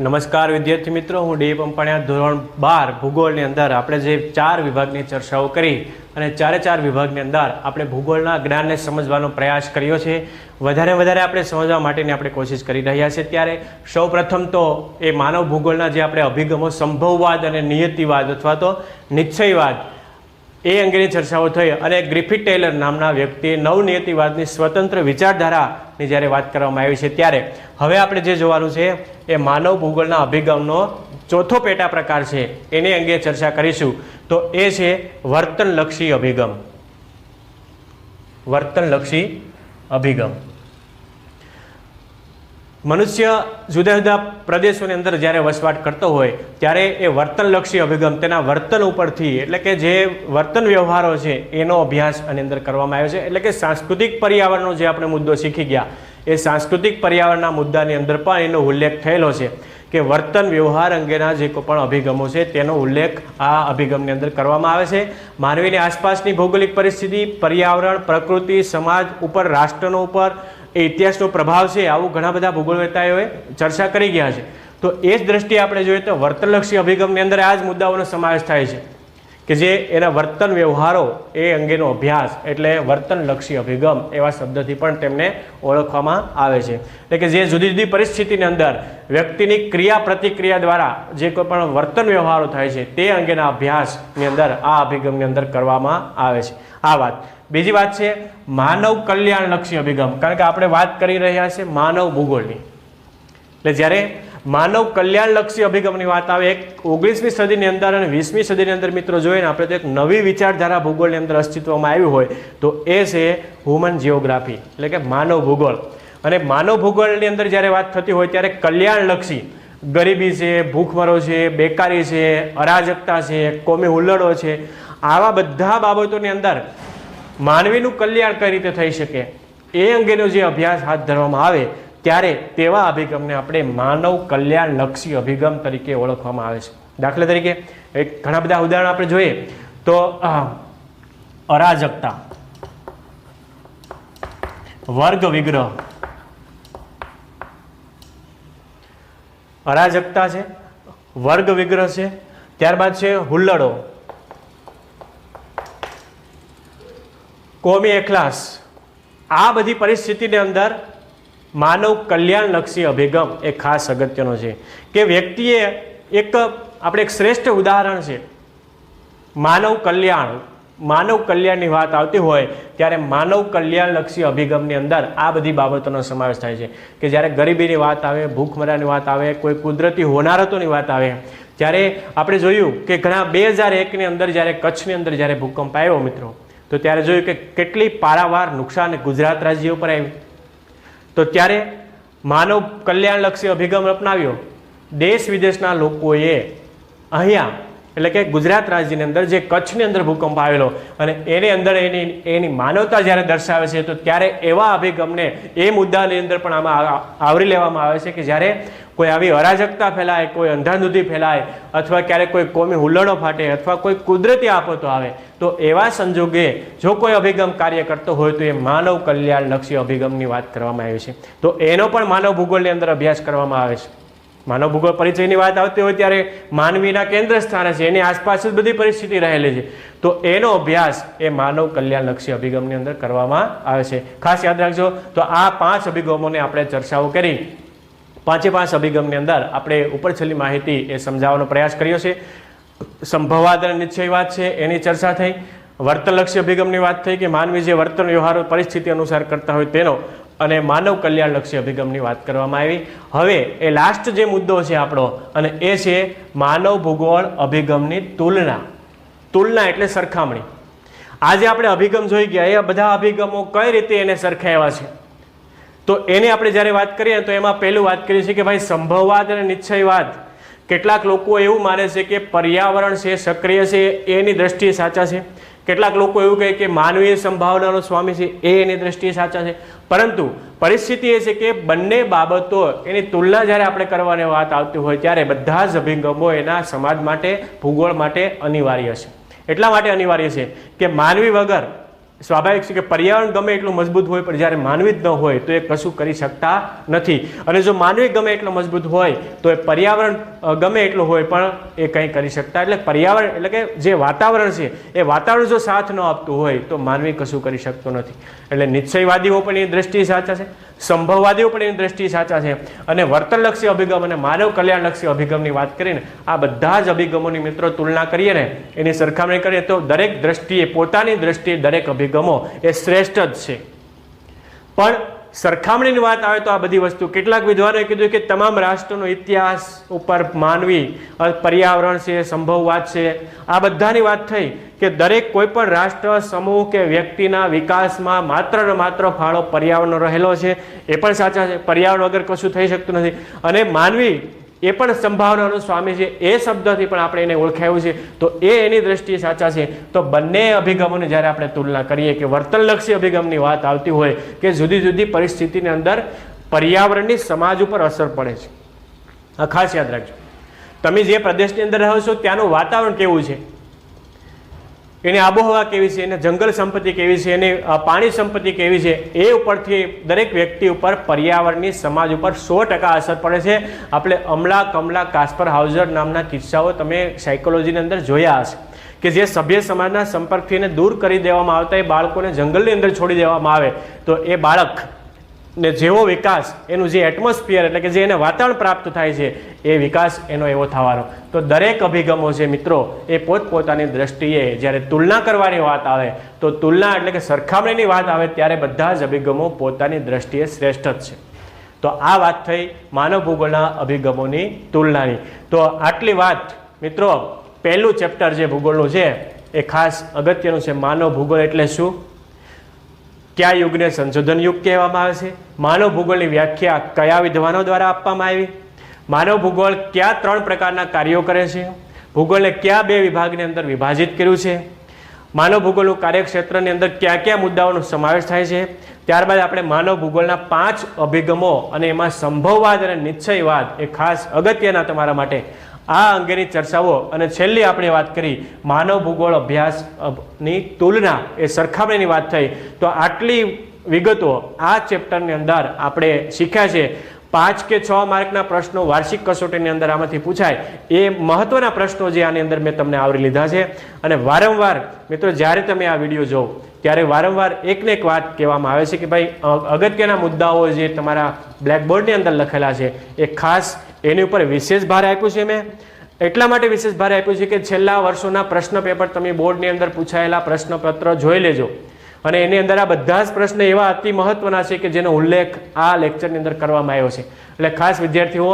નમસ્કાર વિદ્યાર્થી મિત્રો, હું ડી પંપાણિયા ધોરણ બાર ભૂગોળની અંદર આપણે જે ચાર વિભાગની ચર્ચાઓ કરી અને ચારે ચાર વિભાગની અંદર આપણે ભૂગોળના જ્ઞાનને સમજવાનો પ્રયાસ કર્યો છે. વધારે વધારે આપણે સમજવા માટેની આપણે કોશિશ કરી રહ્યા છીએ. ત્યારે સૌપ્રથમ તો એ માનવ ભૂગોળના જે આપણે અભિગમો, સંભવવાદ અને નિયતિવાદ અથવા તો નિશ્ચયવાદ એ અંગેની ચર્ચાઓ થઈ અને ગ્રિફિટ ટેલર નામના વ્યક્તિએ નવનિયતિવાદની સ્વતંત્ર વિચારધારાની જ્યારે વાત કરવામાં આવી છે ત્યારે હવે આપણે જે જોવાનું છે એ માનવ ભૂગોળના અભિગમનો ચોથો પેટા પ્રકાર છે. એની અંગે ચર્ચા કરીશું. તો એ છે વર્તનલક્ષી અભિગમ. વર્તનલક્ષી અભિગમ. મનુષ્ય જુદા જુદા પ્રદેશોની અંદર જ્યારે વસવાટ કરતો હોય, ત્યારે એ વર્તનલક્ષી અભિગમ, તેના વર્તન ઉપરથી, એટલે કે જે વર્તન વ્યવહારો છે, એનો અભ્યાસ આની અંદર કરવામાં આવ્યો છે. એટલે કે સાંસ્કૃતિક પર્યાવરણનો જે આપણે મુદ્દો શીખી ગયા, એ સાંસ્કૃતિક પર્યાવરણના મુદ્દાની અંદર પણ એનો ઉલ્લેખ થયેલો છે કે વર્તન વ્યવહાર અંગેના જે કોઈ પણ અભિગમો છે, તેનો ઉલ્લેખ આ અભિગમની અંદર કરવામાં આવે છે. માનવીની આસપાસની ભૌગોલિક પરિસ્થિતિ, પર્યાવરણ, પ્રકૃતિ, સમાજ ઉપર, રાષ્ટ્રનો ઉપર એ ઇતિહાસનો પ્રભાવ છે, આવું ઘણા બધા ભૂગોળવેતાઓએ ચર્ચા કરી ગયા છે. તો એ જ દ્રષ્ટિએ આપણે જોઈએ તો વર્તનલક્ષી અભિગમની અંદર આ જ મુદ્દાઓનો સમાવેશ થાય છે. કે જે એના વર્તન વ્યવહારો એ અંગેનો અભ્યાસ એટલે વર્તનલક્ષી અભિગમ એવા શબ્દથી પણ તેમને ઓળખવામાં આવે છે. એટલે કે જે જુદી જુદી પરિસ્થિતિની અંદર વ્યક્તિની ક્રિયા પ્રતિક્રિયા દ્વારા જે કોઈ પણ વર્તન વ્યવહારો થાય છે તે અંગેના અભ્યાસની અંદર આ અભિગમની અંદર કરવામાં આવે છે. આ વાત. બીજી વાત છે માનવ કલ્યાણલક્ષી અભિગમ. કારણ કે આપણે વાત કરી રહ્યા છે માનવ ભૂગોળની. એટલે જ્યારે માનવ કલ્યાણલક્ષી અભિગમની વાત આવે, એક ઓગણીસમી સદીની અંદર અને વીસમી સદીની અંદર મિત્રો જોઈએ આપણે તો એક નવી વિચારધારા ભૂગોળની અંદર અસ્તિત્વમાં આવી હોય, તો એ છે હ્યુમન જિયોગ્રાફી એટલે કે માનવ ભૂગોળ. અને માનવ ભૂગોળની અંદર જ્યારે વાત થતી હોય ત્યારે કલ્યાણલક્ષી, ગરીબી છે, ભૂખમરો છે, બેકારી છે, અરાજકતા છે, કોમી હુલ્લડો છે, આવા બધા બાબતોની અંદર માનવીનું કલ્યાણ કઈ રીતે થઈ શકે? એ અંગેનો જે અભ્યાસ હાથ ધરવામાં આવે ત્યારે તેવા અભિગમને આપણે માનવ કલ્યાણલક્ષી અભિગમ તરીકે ઓળખવામાં આવે છે. દાખલા તરીકે એક ઘણા બધા ઉદાહરણ આપણે જોઈએ તો અરાજકતા, વર્ગ વિગ્રહ. અરાજકતા છે, વર્ગ વિગ્રહ છે, ત્યારબાદ છે હુલ્લડો. કોમી એખલાસ આ બધી પરિસ્થિતિની અંદર માનવ કલ્યાણલક્ષી અભિગમ એ ખાસ અગત્યનો છે. કે વ્યક્તિએ એક, આપણે એક શ્રેષ્ઠ ઉદાહરણ છે. માનવ કલ્યાણ, માનવ કલ્યાણની વાત આવતી હોય ત્યારે માનવ કલ્યાણલક્ષી અભિગમની અંદર આ બધી બાબતોનો સમાવેશ થાય છે. કે જ્યારે ગરીબીની વાત આવે, ભૂખમરાની વાત આવે, કોઈ કુદરતી હોનારતોની વાત આવે, ત્યારે આપણે જોયું કે ઘણા બે હજાર એકની અંદર જ્યારે કચ્છની અંદર જ્યારે ભૂકંપ આવ્યો મિત્રો, તો ત્યારે જોયું કે કેટલી પારાવાર નુકસાન ગુજરાત રાજ્ય ઉપર આવ્યું. તો ત્યારે માનવ કલ્યાણલક્ષી અભિગમ અપનાવ્યો. દેશ વિદેશના લોકોએ અહીંયા એટલે કે ગુજરાત રાજ્યની અંદર જે કચ્છની અંદર ભૂકંપ આવેલો અને એની અંદર એની એની માનવતા જ્યારે દર્શાવે છે, તો ત્યારે એવા અભિગમને એ મુદ્દાની અંદર પણ આમાં આવરી લેવામાં આવે છે કે જ્યારે કોઈ આવી અરાજકતા ફેલાય, કોઈ અંધાધૂંધી ફેલાય અથવા ક્યારેક કોઈ કોમી હુલ્લડો ફાટે અથવા કોઈ કુદરતી આફતો આવે, તો એવા સંજોગે જો કોઈ અભિગમ કાર્ય કરતો હોય, તો એ માનવ કલ્યાણલક્ષી અભિગમની વાત કરવામાં આવી છે. તો એનો પણ માનવ ભૂગોળની અંદર અભ્યાસ કરવામાં આવે છે. માનવ ભૂગોળ પરિચયની વાત આવતી હોય ત્યારે માનવીના કેન્દ્ર સ્થાને છે, એની આસપાસ જ બધી પરિસ્થિતિ રહેલી છે. તો એનો અભ્યાસ એ માનવ કલ્યાણલક્ષી અભિગમની અંદર કરવામાં આવે છે. ખાસ યાદ રાખજો, તો આ પાંચ અભિગમોને આપણે ચર્ચાઓ કરી. પાંચે પાંચ અભિગમની અંદર આપણે ઉપર છેલ્લી માહિતી એ સમજાવવાનો પ્રયાસ કર્યો છે. સંભવાદ અને નિશ્ચયવાદ છે, એની ચર્ચા થઈ. વર્તનલક્ષી અભિગમની વાત થઈ કે માનવી જે વર્તન વ્યવહારો, પરિસ્થિતિ અનુસાર કરતા હોય તેનો અને માનવ કલ્યાણલક્ષી અભિગમની વાત કરવામાં આવી. હવે એ લાસ્ટ જે મુદ્દો છે આપણો, અને એ છે માનવ ભૂગોળ અભિગમની તુલના. તુલના એટલે સરખામણી. આજે આપણે અભિગમ જોઈ ગયા, એ બધા અભિગમો કઈ રીતે એને સરખાવ્યા છે? તો એને આપણે જ્યારે વાત કરીએ તો એમાં પહેલું વાત કરીએ છીએ કે ભાઈ સંભવવાદ અને નિશ્ચયવાદ. કેટલાક લોકો એવું માને છે કે પર્યાવરણ છે, સક્રિય છે, એની દ્રષ્ટિએ સાચા છે. કેટલાક લોકો એવું કહે કે માનવીય સંભાવનાનો સ્વામી છે, એ એની દ્રષ્ટિએ સાચા છે. પરંતુ પરિસ્થિતિ એ છે કે બંને બાબતો એની તુલના જ્યારે આપણે કરવાની વાત આવતી હોય ત્યારે બધા જ અભિગમો એના સમાજ માટે, ભૂગોળ માટે અનિવાર્ય છે. એટલા માટે અનિવાર્ય છે કે માનવી વગર સ્વાભાવિક છે કે પર્યાવરણ ગમે એટલું મજબૂત હોય, પણ જ્યારે માનવી જ ન હોય, તો એ કશું કરી શકતા નથી. અને જો માનવી ગમે એટલો મજબૂત હોય, તો એ પર્યાવરણ ગમે એટલું હોય, પણ એ કંઈ કરી શકતા એટલે પર્યાવરણ, એટલે કે જે વાતાવરણ છે, એ વાતાવરણ જો સાથ ન આપતું હોય, તો માનવી કશું કરી શકતો નથી. એટલે નિશ્ચયવાદીઓ પણ એ દ્રષ્ટિએ સાચા છે. સંભવવાદીઓ પણ એની દ્રષ્ટિએ સાચા છે. અને વર્તનલક્ષી અભિગમ અને માનવ કલ્યાણલક્ષી અભિગમની વાત કરીને આ બધા જ અભિગમોની મિત્રો તુલના કરીએ ને, એની સરખામણી કરીએ તો દરેક દ્રષ્ટિએ પોતાની દ્રષ્ટિએ દરેક અભિગમો એ શ્રેષ્ઠ જ છે. પણ સરખામણીની વાત આવે તો આ બધી વસ્તુ. કેટલાક વિદ્વાનોએ કીધું કે તમામ રાષ્ટ્રનો ઇતિહાસ ઉપર માનવી પર્યાવરણ છે, સંભવવાદ છે. આ બધાની વાત થઈ કે દરેક કોઈ પણ રાષ્ટ્ર, સમૂહ કે વ્યક્તિના વિકાસમાં માત્ર ને માત્ર ફાળો પર્યાવરણનો રહેલો છે. એ પણ સાચા છે. પર્યાવરણ વગર કશું થઈ શકતું નથી. અને માનવી એ પણ સંભાવનાનો સ્વામી છે. એ શબ્દથી પણ આપણે એને ઓળખાયું છે. તો એ એની દ્રષ્ટિએ સાચા છે. તો બંને અભિગમોની જ્યારે આપણે તુલના કરીએ કે વર્તનલક્ષી અભિગમની વાત આવતી હોય કે જુદી જુદી પરિસ્થિતિની અંદર પર્યાવરણની સમાજ ઉપર અસર પડે છે. આ ખાસ યાદ રાખજો. તમે જે પ્રદેશની અંદર રહો છો, ત્યાંનું વાતાવરણ કેવું છે? એની આબોહવા કેવી છે, એને જંગલ સંપત્તિ કેવી છે, એની પાણી સંપત્તિ કેવી છે, એ ઉપરથી દરેક વ્યક્તિ ઉપર પર્યાવરણની સમાજ ઉપર સો ટકા અસર પડે છે. આપણે અમલા કમલા કાસ્પર હાઉઝર નામના કિસ્સાઓ તમે સાયકોલોજીની અંદર જોયા હશે કે જે સભ્ય સમાજના સંપર્કથી દૂર કરી દેવામાં આવતા એ બાળકોને જંગલની અંદર છોડી દેવામાં આવે તો એ બાળક ને જેવો વિકાસ, એનું જે એટમોસ્ફિયર એટલે કે જે એને વાતાવરણ પ્રાપ્ત થાય છે, એ વિકાસ એનો એવો થવાનો. તો દરેક અભિગમો છે મિત્રો, એ પોતપોતાની દ્રષ્ટિએ જ્યારે તુલના કરવાની વાત આવે, તો તુલના એટલે કે સરખામણીની વાત આવે ત્યારે બધા જ અભિગમો પોતાની દ્રષ્ટિએ શ્રેષ્ઠ જ છે. તો આ વાત થઈ માનવ ભૂગોળના અભિગમોની તુલનાની. તો આટલી વાત, મિત્રો, પહેલું ચેપ્ટર જે ભૂગોળનું છે, એ ખાસ અગત્યનું છે માનવ ભૂગોળ એટલે શું? કયા યુગને સંશોધન યુગ કહેવામાં આવે છે? માનવ ભૂગોળની વ્યાખ્યા કયા વિદ્વાનો દ્વારા આપવામાં આવી? માનવ ભૂગોળ કયા ત્રણ પ્રકારના કાર્યો કરે છે? ભૂગોળને કયા બે વિભાગની અંદર વિભાજિત કર્યું છે? માનવ ભૂગોળનું કાર્યક્ષેત્રની અંદર કયા કયા મુદ્દાઓનો સમાવેશ થાય છે? ત્યારબાદ આપણે માનવ ભૂગોળના પાંચ અભિગમો અને એમાં સંભવવાદ અને નિશ્ચયવાદ એ ખાસ અગત્યના તમારા માટે આ અંગેની ચર્ચાઓ અને છેલ્લી આપણે વાત કરી માનવ ભૂગોળ અભ્યાસની તુલના એ સરખામણીની વાત થઈ. તો આટલી વિગતો આ ચેપ્ટરની અંદર આપણે શીખ્યા છે. પાંચ કે છ માર્કના પ્રશ્નો વાર્ષિક કસોટીની અંદર આમાંથી પૂછાય. એ મહત્વના પ્રશ્નો જે આની અંદર મેં તમને આવરી લીધા છે. અને વારંવાર, મિત્રો, જ્યારે તમે આ વીડિયો જોવો, ત્યારે વારંવાર એકને એક વાત કહેવામાં આવે છે કે ભાઈ અગત્યના મુદ્દાઓ જે તમારા બ્લેકબોર્ડની અંદર લખેલા છે, એ ખાસ એની ઉપર વિશેષ ભાર આપ્યું છે મેં. એટલા માટે વિશેષ ભાર આપ્યું છે કે છેલ્લા વર્ષોના પ્રશ્ન પેપર તમે બોર્ડની અંદર પૂછાયેલા પ્રશ્નપત્ર જોઈ લેજો. અને એની અંદર આ બધા જ પ્રશ્ન એવા અતિ મહત્વના છે કે જેનો ઉલ્લેખ આ લેક્ચરની અંદર કરવામાં આવ્યો છે. એટલે ખાસ વિદ્યાર્થીઓ,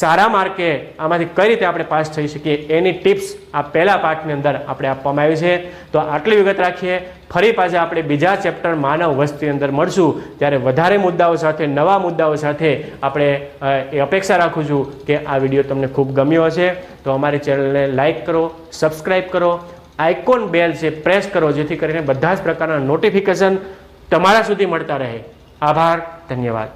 સારા માર્કે આમાંથી કઈ રીતે આપણે પાસ થઈ શકીએ એની ટિપ્સ આ પહેલા પાઠની અંદર આપણે આપવામાં આવી છે. તો આટલી વિગત રાખીએ. ફરી પાછા આપણે બીજા ચેપ્ટર માનવ વસ્તી અંદર મળશું. ત્યારે વધારે મુદ્દાઓ સાથે, નવા મુદ્દાઓ સાથે આપણે એ અપેક્ષા રાખું છું કે આ વીડિયો તમને ખૂબ ગમ્યો હશે. તો અમારી ચેનલને લાઇક કરો સબસ્ક્રાઈબ કરો આઇકોન બેલ છે પ્રેસ કરો, જેથી કરીને બધા જ પ્રકારના નોટિફિકેશન તમારા સુધી મળતા રહે. આભાર, ધન્યવાદ.